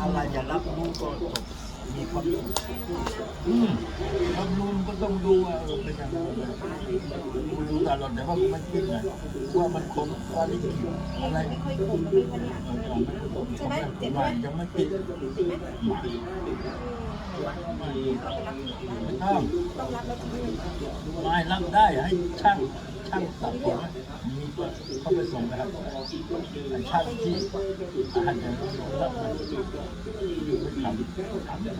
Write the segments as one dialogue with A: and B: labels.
A: อะไรจะรับรู้ก็จบมีความสุขอืมรับรู้มันก็ต้องดูว่าเออเป็นยังไงดูดูตลอดแต่ว่ามันจริงอะว่ามันคงว่าได้กินอะไร
B: ไม่ค่อยคมเลยวันเนี้ย
A: เออใช่ไหมเจ็บไหมยังไม่ติด
B: ติดไหม
A: ไม่
B: เอาไปรับ
A: ไม่ต้อง
B: รับแล้วทิ้งเลย
A: ไม่รับได้ให้ช่างช่างตัดผม นี้เขาไปส่งนะครับไอ้ช่างที่อาหารจะรับมาทำทำ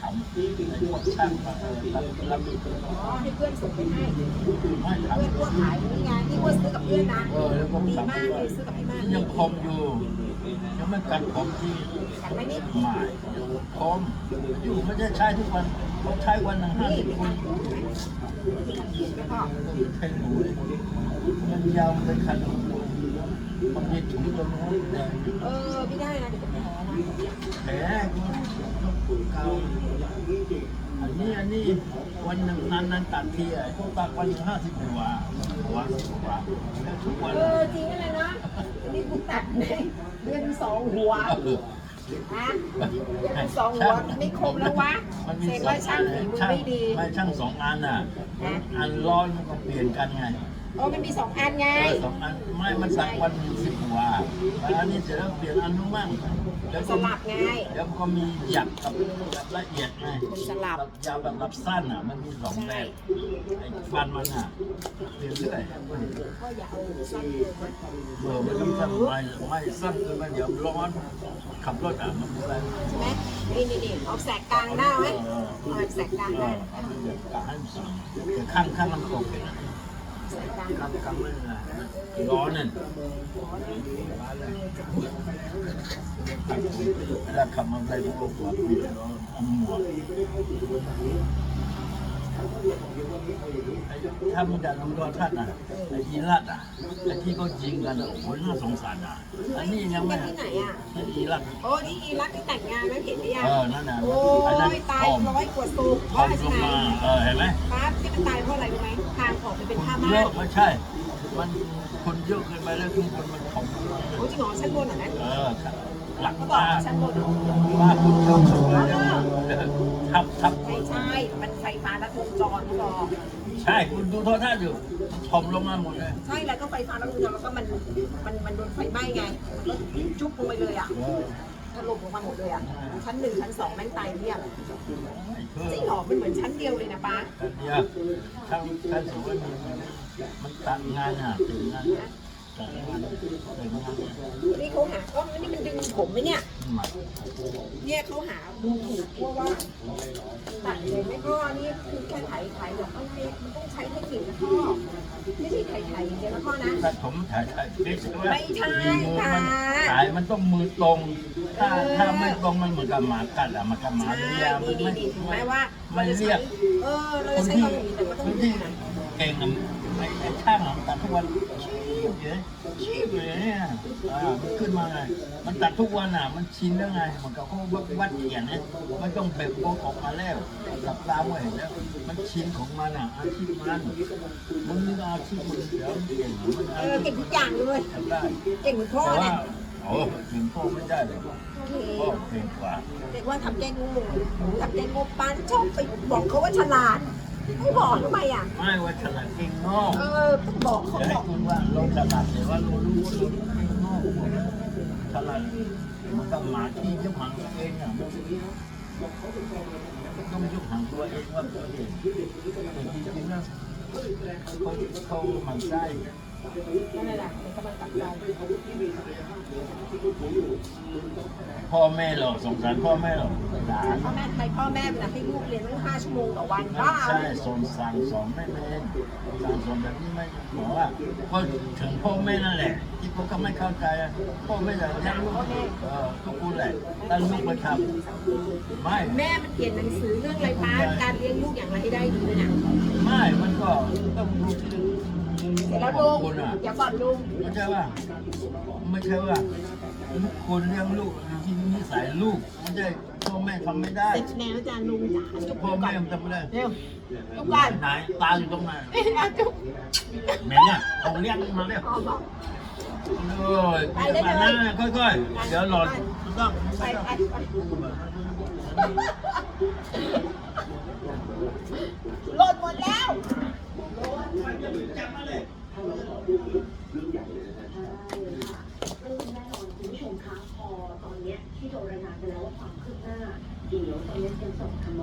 A: ทำไอ้พวกช่างมาเออรับรับ
B: อ๋อให้เพื่อนส่งไปให้เพื่อนพวกขายนี่ไงที่ว่าซื้อกับเพื่อนนะดีมากเลยซื้อกับพี่มาก
A: ยังคมอยู่ ยังไม่กัดผมที่
B: กันไหมนี่
A: หมายคมอยู่ไม่ได้ใช้ทุกวันเขาใช้วันหนึ่งห้าสิบคนใช้หนูมันยาวมันเป็นคันมันมีถุงตรงนู้นแดง
B: เออไม่ได้นะเดี๋ยวจะแพ้นะ
A: แผลกูเกาอันนี้อันนี้วันหนึ่งนั้นนั้นตัดทีไอ้พวกตัดวันห้าสิบกว่าวันสิบกว่าแล้วทุกวัน
B: เออจริงอะไรนะ กูตัดในเดือนสองหัว
A: เออ
B: ฮะเดือนสองหัวไม่คมแล้ววะ
A: มันมี
B: เสก
A: สอ
B: ว่างช่าง
A: อัน
B: ฝีมือ
A: ช่าง
B: ไม่ดี
A: ไม่ช่างสองอันอะ
B: นะ
A: อันร้อนมันก็เปลี่ยนกันไง
B: โอ้มันมีสองอันไง
A: เออสองอันไม่มันตัดวันหนึ่งสิบกว่าแล้วอันนี้เสร็จแล้วเปลี่ยนอันนู้นบ้างแล้ว
B: ส
A: ก็
B: ลับไง
A: แล้วก็มีหยักกับละเอียดไง
B: สลับ
A: ยาวแบบรับสั้นอะ มันมีสองแบบไอ้ฟันมันอะเรื่อยเรื่อย
B: ก็อย่าเอาสั้นเกินนะ
A: เออไม่ต้องสั้นไม่ไม่สั้นเกินไปเดี๋ยวร้อนขับรถอะมันอะไร
B: ใช่ไหมนี่นี่นี่เอาแสกกลางได้ไหมเอาแบบแสกกลาง
A: เอ
B: ได้
A: อเอาเดี๋ยวกะให้มันสูงแต่ข้างข้างมันตกเลย นะ
B: แสกกลาง
A: ข้างข้างไม่เป็นไรร้อนนั่นแล้วขับมาได้ทุกโลกว่าปีร้อนอาหมวก ถ้ามึงจะดูดอท่านอะไอ้อีรัตอะไอ้ที่เขายิงกันอะโอ้โหน่าสงสารอะอันนี้ยังไม่
B: ที่ไหนอะ
A: ไอ้อีรัต
B: โอ้นี่อีรักที่แต่งงานแล้วเห็นหรือยัง
A: เออนั่นน่ะ
B: โอ้
A: อันนั้น
B: ยตาย
A: ทอม
B: ร้อยกว่าศพเพ
A: ทอ
B: ราะ
A: ม
B: อะไร
A: ลง
B: ที่ไหน
A: มาเออเห็นไหม
B: ครับที่มันตายเพราะอะไรรู้ไหมทางออกไปเป็นผ้า
A: คน
B: ม่า
A: เย
B: น
A: อะไม่ใช่ มันคนเยอะเกินไปแล้วคือคนมันของ
B: โอ้จริงเหรอชั้นบนเหรอนะ
A: เออหลัก
B: เขาบอก
A: ตา
B: ว่าชั้นบนเหรอ
A: ว่าคุณเยอะสุดเลยเนี่ยทับทับ
B: ไม่ใช่ มันไฟฟ้าลัดวงจรเขาบอก
A: ใช่คุณดูโทรทัศน์อยู่ทอมลงมาหมดเลย
B: ใช่แล้วก็ไฟฟ้าลัดวงจรแล้วก็มันมันมันโดนไฟไหม้ไงมันก็จุ๊บลงไปเลยอะ
A: เออ
B: ถล่มลงมาหมดเลยอะชั้นหนึ่งชั้นสองแม่งตายเรียบ
A: ไอ้เพื่
B: จริง
A: อ
B: เหรอมันเหมือนชั้นเดียวเลยนะป้า
A: กันเดียวถ้าถ้าสมมติว่ามันมันตัดงานอะถึงงานตัดงา นถึงงาน
B: นี่เขาหาก็นี่มันดึงผมไหมเนี่ย
A: หมัด
B: เนี่ยเขาหาดูถูกว่าว่าตัดเลยไม่ก็นี่คือแค่ไถไถแบบอะไรมันต้องใช้เทคนิคนะพ่อไม่ใช่ไถไถอย่างเดียวนะพ่อนะ
A: ตัดผมถ่ายถ่ายคลิปด้วย
B: ไม่ใช่
A: มีมือมัน
B: ค่ะ
A: ถ่ายมันต้องมือตรง ถ้า
B: เออ
A: ถ้าไม่ตรงมันเหมือนกับหมากัดอะมันกับหมา
B: ใช่
A: เลียมัน
B: ดี
A: ไม่
B: ดีถึงแม้ว่า
A: ไม่
B: เราจะ
A: เรี
B: ใช้
A: ยก
B: เออเรา
A: ค
B: จะ
A: น
B: ใช้
A: ที่
B: ความอย่างนี้แต่ก็ต้
A: ค
B: อง
A: น
B: ดู
A: ที่
B: นะ
A: เก่งอะไอ้ไอ้ช่างอะมันตัดทุกวัน ชีบเลยชีบเลยเนี่ยอ่ามันขึ้นมาไงมันตัดทุกวันอะ มันชินแล้วไงมันก็เขาวัดเขียนเนี่ยมันต้องแบบโกออกมาแล้วหลับตาไว้เห็นแล้ว มันชินของมันอะอาชีพมันมึงนี่ก็อาชีพมึงเดี๋ยวมันเก่งมัน
B: เอ
A: อา
B: อ
A: ชี
B: เก่
A: พ
B: งทุกอย่างเลย
A: ทำได้
B: เก่งเหมือนพ่อ
A: แต่
B: เนี่
A: ว่ายโอ้ถึงพ่อไม่ได้เลยพ่อเก่งกว่า
B: เด็กว่าทำแกงงูทำแกงงูปานชอบไปบอกเขาว่าฉลาด ไม่บอกทำไมอะ
A: ไม่ว่าฉลาดเก่งนอก
B: เออต้องบอกเขาบ
A: ให้
B: อก
A: คุณว่าเราฉลาดแต่ว่าเรารู้ว่าเราเก่งนอกฉลาดมันก็หมาที่ยุบหางตัวเองอะมันต้องยุบหางตัวเองว่าตัวเองแต่จริงๆนะเขาเขาหมันได้
B: นั่นแหละเป็นกำลังตัดใจ
A: พ่อแม่หรอกสงสารพ่อแม่หรอกหลาน
B: พ่อแม่ใครพ่อแม่เวลาให้ลูกเรียนตั้งห้าชั่วโมงต่อวัน
A: ไม่
B: บ้า
A: ใช่สอนสั่งสอนไม่เป็นสั่งสอนแบบนี้ไม่บอกว่าก็ถึงพ่อแม่นั่นแหละที่เขาก็ไม่เข้าใจอะพ่อแม่อยากเลี้ยงลูกเออทุกคนแหละถ้าลูกไปทำไม่
B: แม่มันเขียนหนังสือเรื่องอะไรป้าการเลี้ยงลูกอย่างไรให้ได้ดีเนี่ย
A: ไม่มันก็ต้องดูที่
B: เสร็จแล้ว
A: ข
B: ลุ
A: อง
B: ง
A: คุณอะ
B: เดี๋ยวก่อนลุง
A: ไม่ใช่ว่า ไม่ใช่ว่าทุกคนเลี้ยงลูกอยู่ที่นิสัยลูกไม่ใช่พ่อแม่ทำไม่ได้
B: เสร็จแล้วจ้าลุงจ๋าจุ๊บ
A: พ่อ
B: ก่อ
A: แม่
B: น
A: ทำไม่ได้
B: เร็วจุ๊บก่อน
A: ไหนตาอยู่ตรงไหน
B: จุ๊บ
A: เหม็นอะเอาเลี้ยงมาเร็ว
B: พ่อบอก
A: โอ้ยมาหน้าค่อยๆ เดี๋ยวหลอดต้อง
B: ไปไปไปหล่นหมดแล้ว
C: ซึ่งแน่นอนคุณผู้ชมคะพอตอนเนี้ยที่โดรายงานไปแล้วว่าความคืบหน้าเดี๋ยวตอนนี้ยังส่งทาง